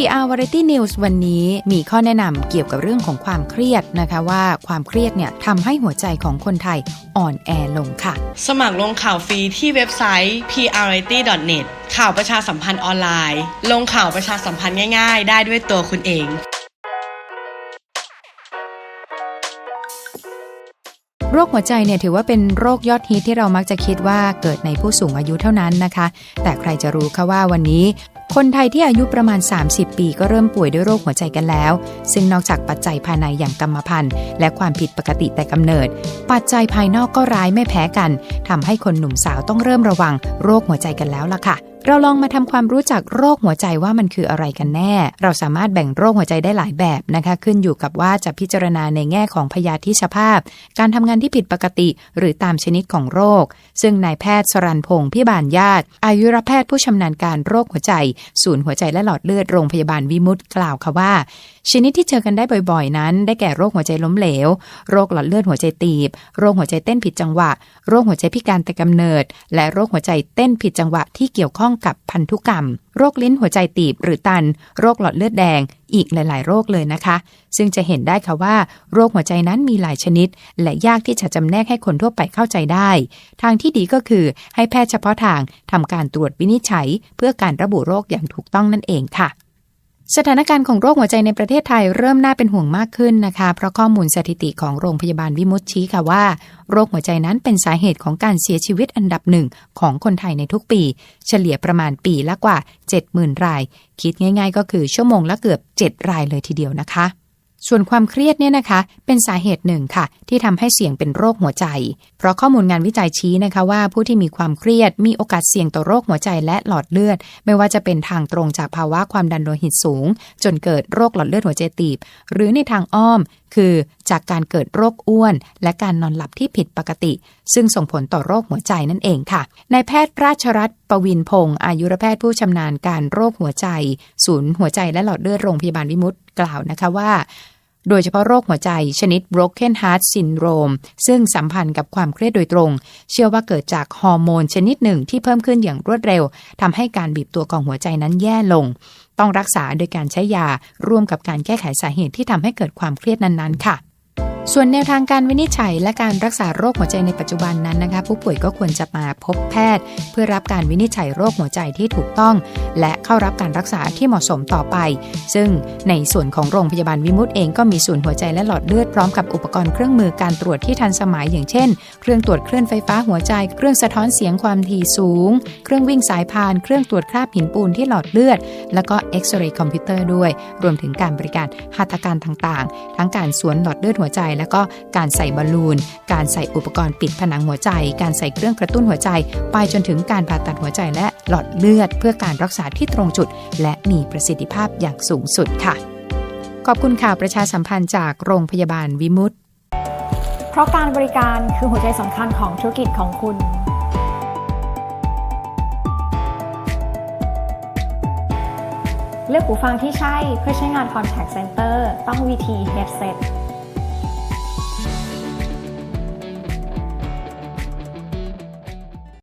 PR Variety News วันนี้มีข้อแนะนำเกี่ยวกับเรื่องของความเครียดนะคะว่าความเครียดเนี่ยทำให้หัวใจของคนไทยอ่อนแอลงค่ะ สมัครลงข่าวฟรีที่เว็บไซต์ prrity.net ข่าวประชาสัมพันธ์ออนไลน์ ลงข่าวประชาสัมพันธ์ง่ายๆ ได้ด้วยตัวคุณเองโรคหัวใจเนี่ยถือว่าเป็นโรคยอดฮิตที่เรามักจะคิดว่าเกิดในผู้สูงอายุเท่านั้นนะคะ แต่ใครจะรู้คะว่าวันนี้ คนไทยที่อายุประมาณ 30 ปีก็เริ่มป่วยด้วยโรคหัวใจกันแล้ว ซึ่งนอกจากปัจจัยภายในอย่างกรรมพันธุ์ และความผิดปกติแต่กำเนิด ปัจจัยภายนอกก็ร้ายไม่แพ้กันทำให้คนหนุ่มสาวต้องเริ่มระวังโรคหัวใจกันแล้วล่ะค่ะเราลองมาทำความรู้จักโรคหัวใจว่ามันคืออะไรกันแน่ เราสามารถแบ่งโรคหัวใจได้หลายแบบนะคะ ขึ้นอยู่กับว่าจะพิจารณาในแง่ของพยาธิชภาพ การทำงานที่ผิดปกติ หรือตามชนิดของโรค ซึ่งนายแพทย์สรันพงศ์พิบาลญาติ อายุรแพทย์ผู้ชำนาญการโรคหัวใจ ศูนย์หัวใจและหลอดเลือดโรงพยาบาลวิมุตกล่าวค่ะว่า ชนิดที่เจอกันได้บ่อยๆ นั้น ได้แก่โรคหัวใจล้มเหลว โรคหลอดเลือดหัวใจตีบ โรคหัวใจเต้นผิดจังหวะ โรคหัวใจพิการแต่กำเนิด และโรคหัวใจเต้นผิดจังหวะที่เกี่ยวข้องกับพันธุกรรม โรคลิ้นหัวใจตีบหรือตัน โรคหลอดเลือดแดง อีกหลาย ๆ โรคเลยนะคะ ซึ่งจะเห็นได้ค่ะว่า โรคหัวใจนั้นมีหลายชนิด และยากที่จะจำแนกให้คนทั่วไปเข้าใจได้ ทางที่ดีก็คือให้แพทย์เฉพาะทางทำการตรวจวินิจฉัย เพื่อการระบุโรคอย่างถูกต้องนั่นเองค่ะ สถานการณ์ของโรคหัวใจในประเทศไทยเริ่มน่าเป็นห่วงมากขึ้นนะคะ เพราะข้อมูลสถิติของโรงพยาบาลวิมุตชี้ค่ะว่า โรคหัวใจนั้นเป็นสาเหตุของการเสียชีวิตอันดับหนึ่งของคนไทยในทุกปี เฉลี่ยประมาณปีละกว่า 70,000 ราย คิดง่าย ๆ ก็คือชั่วโมงละเกือบ 7 รายเลยทีเดียวนะคะ ส่วนความเครียดเนี่ยนะคะเป็นสาเหตุหนึ่งค่ะ ที่ทำให้เสี่ยงเป็นโรคหัวใจ เพราะข้อมูลงานวิจัยชี้นะคะว่าผู้ที่มีความเครียดมีโอกาสเสี่ยงต่อโรคหัวใจและหลอดเลือด ไม่ว่าจะเป็นทางตรงจากภาวะความดันโลหิตสูง จนเกิดโรคหลอดเลือดหัวใจตีบ หรือในทางอ้อม คือจากการเกิดโรคอ้วน และการนอนหลับที่ผิดปกติ ซึ่งส่งผลต่อโรคหัวใจนั่นเองค่ะนายแพทย์ราชรัตน์ปวินพงศ์อายุรแพทย์ผู้ชำนาญการโรคหัวใจ ศูนย์หัวใจและหลอดเลือดโรงพยาบาลวิมุตกล่าวนะคะว่า โดยเฉพาะโรคหัวใจ ชนิด broken heart syndrome ซึ่งสัมพันธ์กับความเครียดโดยตรง เชื่อว่าเกิดจากฮอร์โมนชนิดหนึ่งที่เพิ่มขึ้นอย่างรวดเร็วทำให้การบีบตัวของหัวใจนั้นแย่ลง ต้องรักษาโดยการใช้ยาร่วมกับการแก้ไขสาเหตุที่ทำให้เกิดความเครียดนั้นๆค่ะ ส่วนแนวทางการวินิจฉัยและการรักษาโรคหัวใจในปัจจุบันนั้นนะคะ ผู้ป่วยก็ควรจะมาพบแพทย์ เพื่อรับการวินิจฉัยโรคหัวใจที่ถูกต้อง และเข้ารับการรักษาที่เหมาะสมต่อไป ซึ่งในส่วนของโรงพยาบาลวิมุตเองก็มีศูนย์หัวใจและหลอดเลือดพร้อมกับอุปกรณ์เครื่องมือการตรวจที่ทันสมัยอย่างเช่น เครื่องตรวจคลื่นไฟฟ้าหัวใจ เครื่องสะท้อนเสียงความถี่สูง เครื่องวิ่งสายพาน เครื่องตรวจคราบหินปูนที่หลอดเลือด แล้วก็เอ็กซเรย์คอมพิวเตอร์ด้วย รวมถึงการบริการหัตถการต่างๆ ทั้งการสวนหลอดเลือดหัวใจแล้วก็การใส่บอลลูน การใส่อุปกรณ์ปิดผนังหัวใจ การใส่เครื่องกระตุ้นหัวใจ ไปจนถึงการผ่าตัดหัวใจและหลอดเลือด เพื่อการรักษาที่ตรงจุด และมีประสิทธิภาพอย่างสูงสุดค่ะ ขอบคุณข่าวประชาสัมพันธ์จากโรงพยาบาลวิมุตเพราะการบริการคือหัวใจสำคัญของธุรกิจของคุณเลือกหูฟังที่ใช่เพื่อใช้งาน Contact Center ต้อง VT Headset